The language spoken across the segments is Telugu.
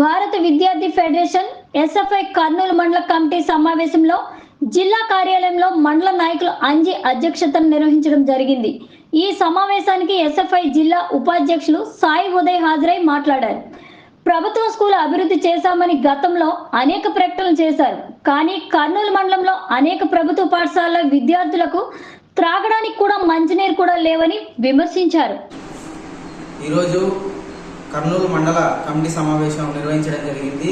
భారత విద్యార్థి ఫెడరేషన్ ఎస్ఎఫ్ఐ కర్నూలు మండల కమిటీ సమావేశంలో జిల్లా కార్యాలయంలో మండల నాయకులు అంజి అధ్యక్షతను నిర్వహించడం జరిగింది. ఈ సమావేశానికి ఎస్ఎఫ్ఐ జిల్లా ఉపాధ్యక్షులు సాయి ఉదయ్ హాజరై మాట్లాడారు. ప్రభుత్వ స్కూల్ అభివృద్ధి చేశామని గతంలో అనేక ప్రకటనలు చేశారు. కానీ కర్నూలు మండలంలో అనేక ప్రభుత్వ పాఠశాలల విద్యార్థులకు త్రాగడానికి కూడా మంచినీరు కూడా లేవని విమర్శించారు. ఈరోజు కర్నూలు మండల కమిటీ సమావేశం నిర్వహించడం జరిగింది.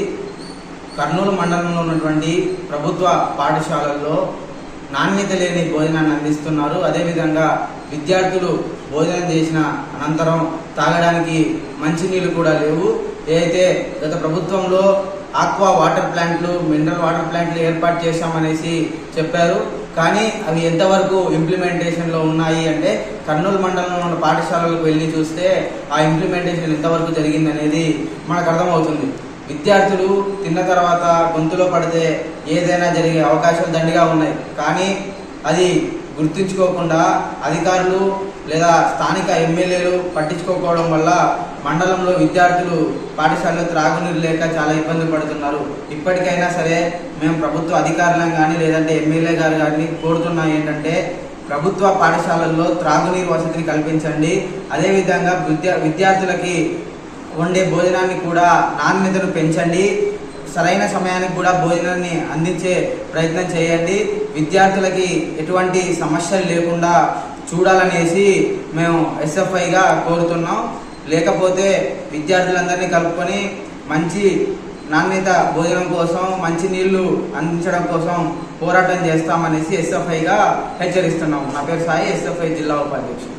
కర్నూలు మండలంలో ఉన్నటువంటి ప్రభుత్వ పాఠశాలల్లో నాణ్యత లేని భోజనాన్ని అందిస్తున్నారు. అదేవిధంగా విద్యార్థులు భోజనం చేసిన అనంతరం తాగడానికి మంచినీళ్ళు కూడా లేవు. ఏదైతే గత ప్రభుత్వంలో ఆక్వా వాటర్ ప్లాంట్లు మినరల్ వాటర్ ప్లాంట్లు ఏర్పాటు చేశామనేసి చెప్పారు. కానీ అవి ఎంతవరకు ఇంప్లిమెంటేషన్లో ఉన్నాయి అంటే కర్నూలు మండలంలో ఉన్న పాఠశాలలకు వెళ్ళి చూస్తే ఆ ఇంప్లిమెంటేషన్ ఎంతవరకు జరిగిందనేది మనకు అర్థమవుతుంది. విద్యార్థులు తిన్న తర్వాత గొంతులో పడితే ఏదైనా జరిగే అవకాశాలు దండిగా ఉన్నాయి. కానీ అది గుర్తుంచుకోకుండా అధికారులు లేదా స్థానిక ఎమ్మెల్యేలు పట్టించుకోకపోవడం వల్ల మండలంలో విద్యార్థులు పాఠశాలలో త్రాగునీరు లేక చాలా ఇబ్బంది పడుతున్నారు. ఇప్పటికైనా సరే మేము ప్రభుత్వ అధికారులను కానీ లేదంటే ఎమ్మెల్యే గారు కానీ కోరుతున్నాం ఏంటంటే ప్రభుత్వ పాఠశాలల్లో త్రాగునీరు వసతిని కల్పించండి. అదేవిధంగా విద్యా విద్యార్థులకి వండే భోజనాన్ని కూడా నాణ్యతను పెంచండి. సరైన సమయానికి కూడా భోజనాన్ని అందించే ప్రయత్నం చేయండి. విద్యార్థులకి ఎటువంటి సమస్యలు లేకుండా చూడాలనేసి మేము ఎస్ఎఫ్ఐగా కోరుతున్నాం. లేకపోతే విద్యార్థులందరినీ కలుపుకొని మంచి నాణ్యత భోజనం కోసం మంచి నీళ్ళు అందించడం కోసం పోరాటం చేస్తామనేసి ఎస్ఎఫ్ఐగా హెచ్చరిస్తున్నాం. నా పేరు సాయి ఎస్ఎఫ్ఐ జిల్లా ఉపాధ్యక్షుడు.